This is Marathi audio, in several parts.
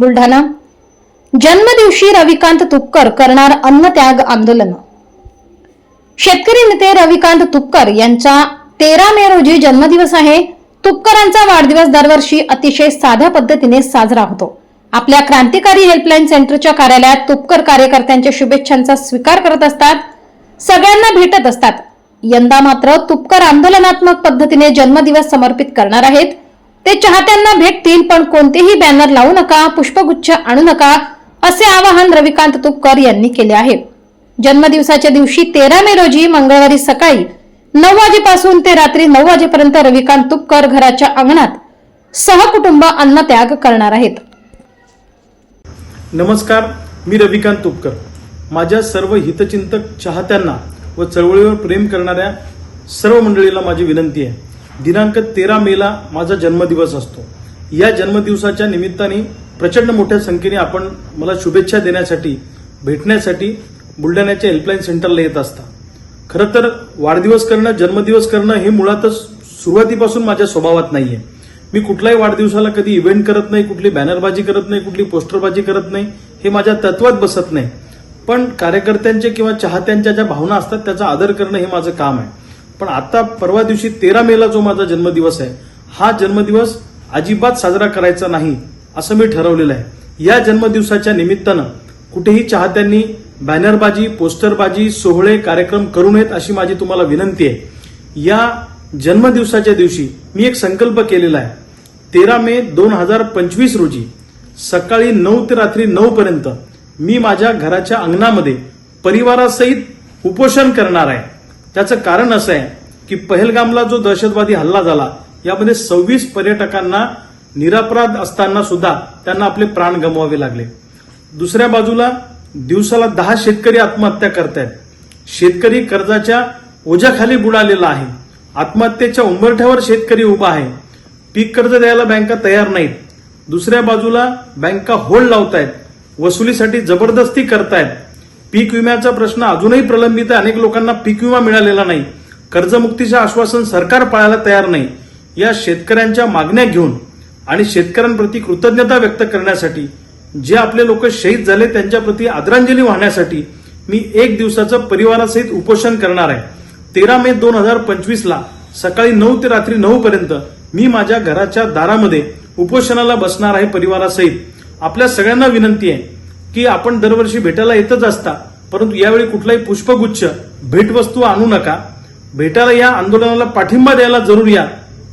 बुलढाणा. जन्मदिवशी रविकांत तुपकर करणार अन्नत्याग आंदोलन. शेतकरी नेते रविकांत तुपकर यांचा तेरा मे रोजी जन्मदिवस आहे. तुपकरांचा वाढदिवस दरवर्षी अतिशय साध्या पद्धतीने साजरा होतो. आपल्या क्रांतिकारी हेल्पलाईन सेंटरच्या कार्यालयात तुपकर कार्यकर्त्यांच्या शुभेच्छांचा स्वीकार करत असतात. सगळ्यांना भेटत असतात. यंदा मात्र तुपकर आंदोलनात्मक पद्धतीने जन्मदिवस समर्पित करणार आहेत. ते चाहत्यांना भेटतील पण कोणतेही बॅनर लावू नका पुष्पगुच्छ आणू नका असे आवाहन रविकांत तुपकर यांनी केले आहे. जन्मदिवसाच्या दिवशी तेरा मे रोजी मंगळवारी सकाळी नऊ वाजेपासून ते रात्री नऊ वाजेपर्यंत रविकांत तुपकर घराच्या अंगणात सहकुटुंब अन्नत्याग करणार आहेत. नमस्कार मी रविकांत तुपकर. माझ्या सर्व हितचिंतक चाहत्यांना व चळवळीवर प्रेम करणाऱ्या सर्व मंडळीला माझी विनंती आहे. दिनांक तेरा मेला माझा जन्मदिवस असतो. या जन्मदिवसाच्या निमित्ताने प्रचंड मोठ्या संख्येने आपण मला शुभेच्छा देण्यासाठी भेटण्यासाठी बुलढाण्याच्या हेल्पलाईन सेंटरला येत असता. खरं तर वाढदिवस करणं जन्मदिवस करणं हे मुळातच सुरुवातीपासून माझ्या स्वभावात नाहीये. मी कुठल्याही वाढदिवसाला कधी इव्हेंट करत नाही कुठली बॅनरबाजी करत नाही कुठली पोस्टरबाजी करत नाही हे माझ्या तत्वात बसत नाही. पण कार्यकर्त्यांचे किंवा चाहत्यांच्या ज्या भावना असतात त्याचा आदर करणं हे माझं काम आहे. पण आता परवा दिवशी तेरा मेला जो माझा जन्मदिवस आहे हा जन्मदिवस अजिबात साजरा करायचा नाही असं मी ठरवलेलं आहे. या जन्मदिवसाच्या निमित्तानं कुठेही चाहत्यांनी बॅनरबाजी पोस्टरबाजी सोहळे कार्यक्रम करू नयेत अशी माझी तुम्हाला विनंती आहे. या जन्मदिवसाच्या दिवशी मी एक संकल्प केलेला आहे. तेरा मे दोन हजार पंचवीस रोजी सकाळी नऊ ते रात्री नऊ पर्यंत मी माझ्या घराच्या अंगणामध्ये परिवारासहित उपोषण करणार आहे. त्याचं कारण असं आहे की पहलगामला जो दहशतवादी हल्ला झाला यामध्ये सव्वीस पर्यटकांना निरापराध असताना सुद्धा त्यांना आपले प्राण गमवावे लागले. दुसऱ्या बाजूला दिवसाला दहा शेतकरी आत्महत्या करतायत. शेतकरी कर्जाच्या ओझ्याखाली बुडालेला आहे. आत्महत्येच्या उंबरठ्यावर शेतकरी उभा आहे. पीक कर्ज द्यायला बँका तयार नाहीत. दुसऱ्या बाजूला बँका होल्ड लावतायत. वसुलीसाठी जबरदस्ती करतायत. पीक विम्याचा प्रश्न अजूनही प्रलंबित आहे. अनेक लोकांना पीक विमा मिळालेला नाही. कर्जमुक्तीचे आश्वासन सरकार पाळायला तयार नाही. या शेतकऱ्यांच्या मागण्या घेऊन आणि शेतकऱ्यांप्रती कृतज्ञता व्यक्त करण्यासाठी जे आपले लोक शहीद झाले त्यांच्याप्रती आदरांजली वाहण्यासाठी मी एक दिवसाचं परिवारासहित उपोषण करणार आहे. तेरा मे दोन हजार पंचवीसला सकाळी नऊ ते रात्री नऊ पर्यंत मी माझ्या घराच्या दारामध्ये उपोषणाला बसणार आहे परिवारासहित. आपल्या सगळ्यांना विनंती आहे की आपण दरवर्षी भेटायला येतच असता परंतु यावेळी कुठलाही पुष्पगुच्छ भेटवस्तू आणू नका. भेटायला या आंदोलनाला पाठिंबा द्यायला जरूर या.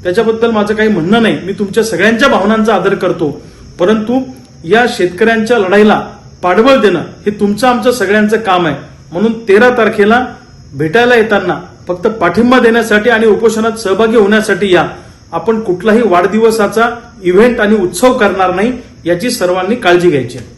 त्याच्याबद्दल माझं काही म्हणणं नाही. मी तुमच्या सगळ्यांच्या भावनांचा आदर करतो. परंतु या शेतकऱ्यांच्या लढाईला पाठबळ देणं हे तुमचं आमचं सगळ्यांचं काम आहे. म्हणून तेरा तारखेला भेटायला येताना फक्त पाठिंबा देण्यासाठी आणि उपोषणात सहभागी होण्यासाठी या. आपण कुठलाही वाढदिवसाचा इव्हेंट आणि उत्सव करणार नाही याची सर्वांनी काळजी घ्यायची. आहे